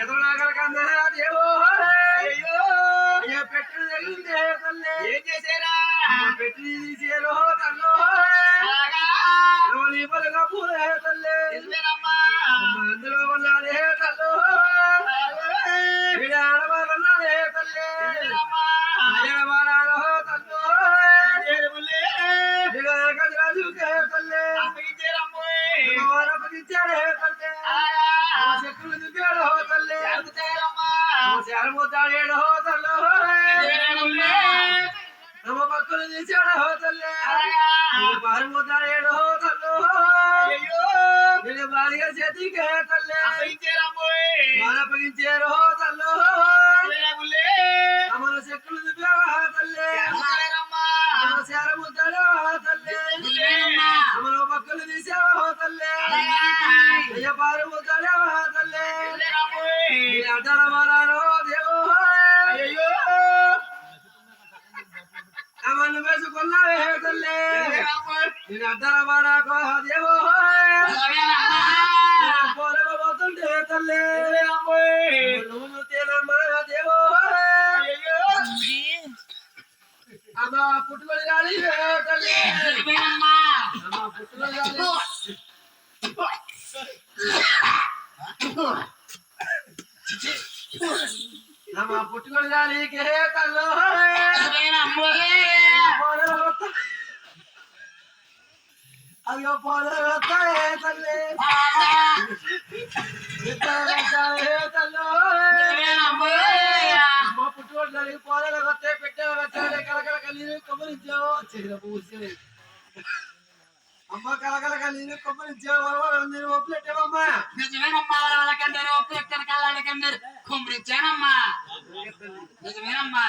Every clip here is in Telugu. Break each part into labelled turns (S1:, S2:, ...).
S1: ఎదురు నాగల శారముద్దాడేడో తల్లు
S2: వేరే పుల్లే
S1: నమ్మ పక్కలు తీసాడో తల్లి
S2: అలాగా
S1: పారముద్దాడేడో తల్లు
S2: అయ్యో
S1: వీడి భార్య చేతికే అమలు వేసుకున్నావే తల్లి నేను అడ్డల బాలాకో దేవో పోలబోతుంటే తల్లి నువ్వు తేనమ్మా దేవో అమ్మ పుట్టుకొని రాలి తల్లి అమ్మ పుట్టుకొని రాలి అమ్మ పుట్టుకొని రాలి అయ్యో పోలే తల్లి. తల్లు అమ్మ పుట్టుకొని వస్తే పెట్టే వచ్చాడే కలకల కలిగి కొమ్మరించావు చెయ్యి పూసి. అమ్మ కలకల కలిగి కొమ్మరించావు నేను ఒప్పులెట్టావమ్మా?
S2: నిజమేనమ్మా వాళ్ళకందరూ ఒప్పులెక్కన కళ్ళకందరు కొమ్మరించానమ్మా నిజమేనమ్మా.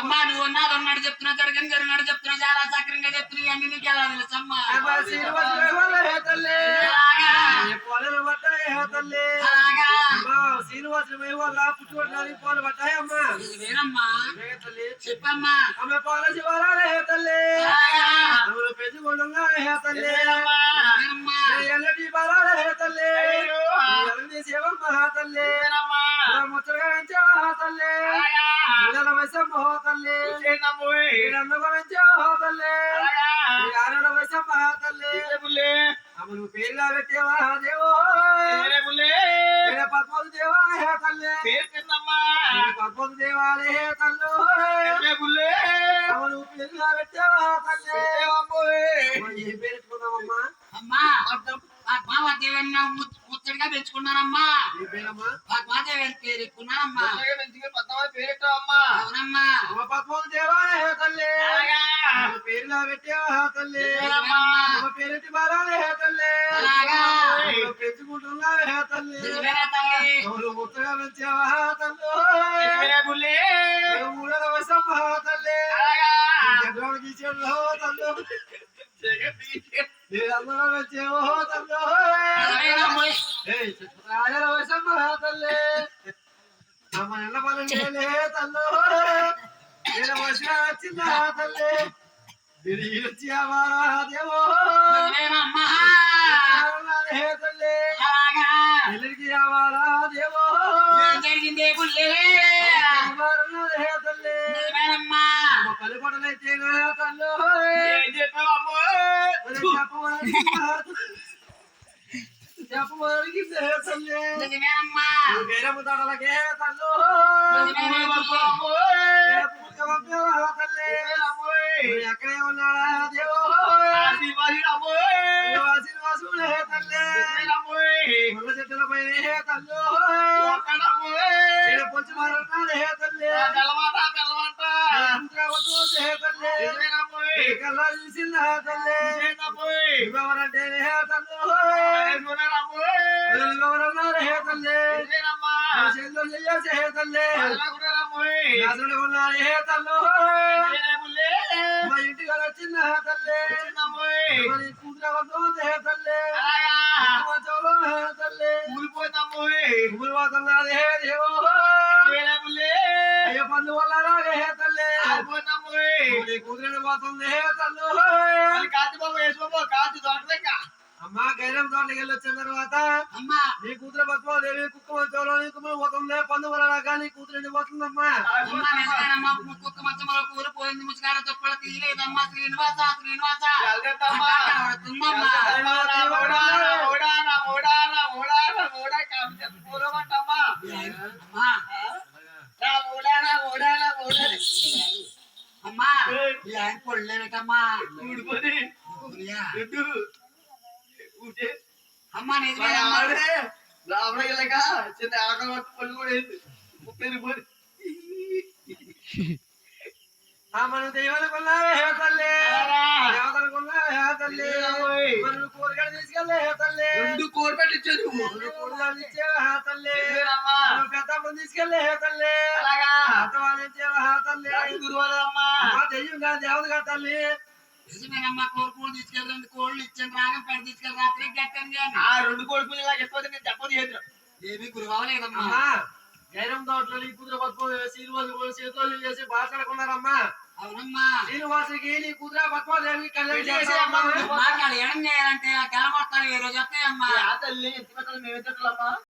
S1: అమ్మ
S2: నువ్వు ఉన్నది ఉన్నాడు చెప్తున్నా జరిగింది జరిగినాడు చెప్తున్నా చాలా సక్రంగా చెప్తున్నా అన్ని నీకు ఎలా తెలుసమ్మా?
S1: వల్ల హే
S2: అలాగా
S1: ఈ ఆరుడ వయసమ్మ హే తల్లి.
S2: వేరే పుల్లే
S1: అమ్మను పేరుగా పెట్టేవా దేవో? పద్మలు దేవా హే తల్లి? పద్మలు దేవాలే హే తల్లు? అమ్మను పేరుగా పెట్టేవా తల్లి? ఏం పేరు పెట్టుకున్నావమ్మా?
S2: అమ్మా పద్మావదేవన్న ముచ్చటగా పెంచుకున్నానమ్మా.
S1: నీ పేరమ్మా?
S2: పద్మాదేవి అని పేరు ఎక్కున్నానమ్మా
S1: పద్మలు దేవాలే తల్లి. పేరుగా పెట్టేవా తల్లి. పేరెట్టి బాలాలే తల్లి. పెంచుకుంటున్నావే తల్లి. ముచ్చగా పెంచావా తల్లి.
S2: వేరే పుల్లే
S1: నేను మూడవ వయసమ్మ హే తల్లి. హో తల్లి. వచ్చేవో రాజల వయసమ్మ హే తల్లి. అమ్మ ఎండ పల్లె తల్లి.
S2: జరిగింది పుల్లే?
S1: చెప్పమని తల్లి. తల్లి ఎక్కడే ఉన్నాడా దేవో
S2: ఆశీర్వాదిడమ్మోయ్.
S1: శ్రీనివాసుడే ముళ్ళ చెట్టుల పైన తల్లు
S2: ఒక్కడమ్మోయ్.
S1: మారన్నాడే తల్లి
S2: తెల్లవాట,
S1: కల్లా చూసిందా తల్లి తల్లి
S2: తెల్లగుడమ్మోయ్.
S1: తల్లు. మా ఇంటికి వచ్చిందా తల్లి.
S2: నిజమేనమ్మోయ్.
S1: కూతురు పద్మావతి తల్లి?
S2: అలాగా
S1: కుంకుమ దేవో అయ్య పండు వల్ల రాగే తల్లి. కూతురు పోతుంది తల్లు.
S2: కాతి బాబు వేసుకోబో కాచి దొరకలేక.
S1: అమ్మ గైరం తోటకి వెళ్ళి వచ్చిన తర్వాత
S2: అమ్మా.
S1: నీ కూతురు పద్మాదేవి కుక్కుమ చోళ నీ కుక్కమ పోతుంది పండు వల్ల రాగా నీ కూతురు పోతుందమ్మా
S2: అమ్మా నిజమేనమ్మా ముక్కు మచ్చమలో కూలిపోయింది ముచ్చుకార తొప్పల తీయలేదమ్మా శ్రీనివాస శ్రీనివాస. తుందమ్మా అమ్మా. అమ్మా ఆయన పొడలేనటమ్మా అమ్మా. నిజమేనమ్మా
S3: చిన్న ఆకలి పళ్ళు కూడా వేసి పెరిగిపోయి
S1: మన దేవతకున్నావే హే తల్లి. దేవతలకున్నావే హే తల్లి. మన కూరగాయలు తీసుకెళ్ళే హే తల్లి.
S3: రెండు కోడి పెట్టించారు
S1: మన కూరగాయలు ఇచ్చేవే హే తల్లి. పెద్దప్పుడు తీసుకెళ్ళే హే తల్లి.
S3: అలాగా.
S1: అత్తవాళ్ళు ఇచ్చేవే హే తల్లి.
S3: గురువారమ్మా
S1: అమ్మా. దెయ్యం కాదు దేవతగా తల్లి.
S2: నిజమేనమ్మా కోరుకోడు తీసుకెళ్ళి రెండు కోళ్ళు ఇచ్చాను రాగం పెడ తీసుకెళ్ళి రాత్రి గట్టండి అని
S3: ఆ రెండు కోడి పుంజు ఇలా చెప్పదు నేను చెప్పదు చేతులు.
S2: ఏమి గురువాలేదమ్మా
S1: గైరం తోటలో నీ కూతురు పద్మ శ్రీనివాసు చేతులు చేసి మాట్లాడుకున్నారమ్మా
S2: అవునమ్మా.
S1: శ్రీనివాసుకి నీ కూతురు పద్మాదేవి కళ్యాణం
S3: చేసి అమ్మా.
S2: కళ్యాణం చేయాలంటే ఆ గెలమొత్తాలు ఏ రోజు వస్తాయమ్మా.
S3: తల్లి పెట్టాలి మేము ఎత్తట్లమ్మా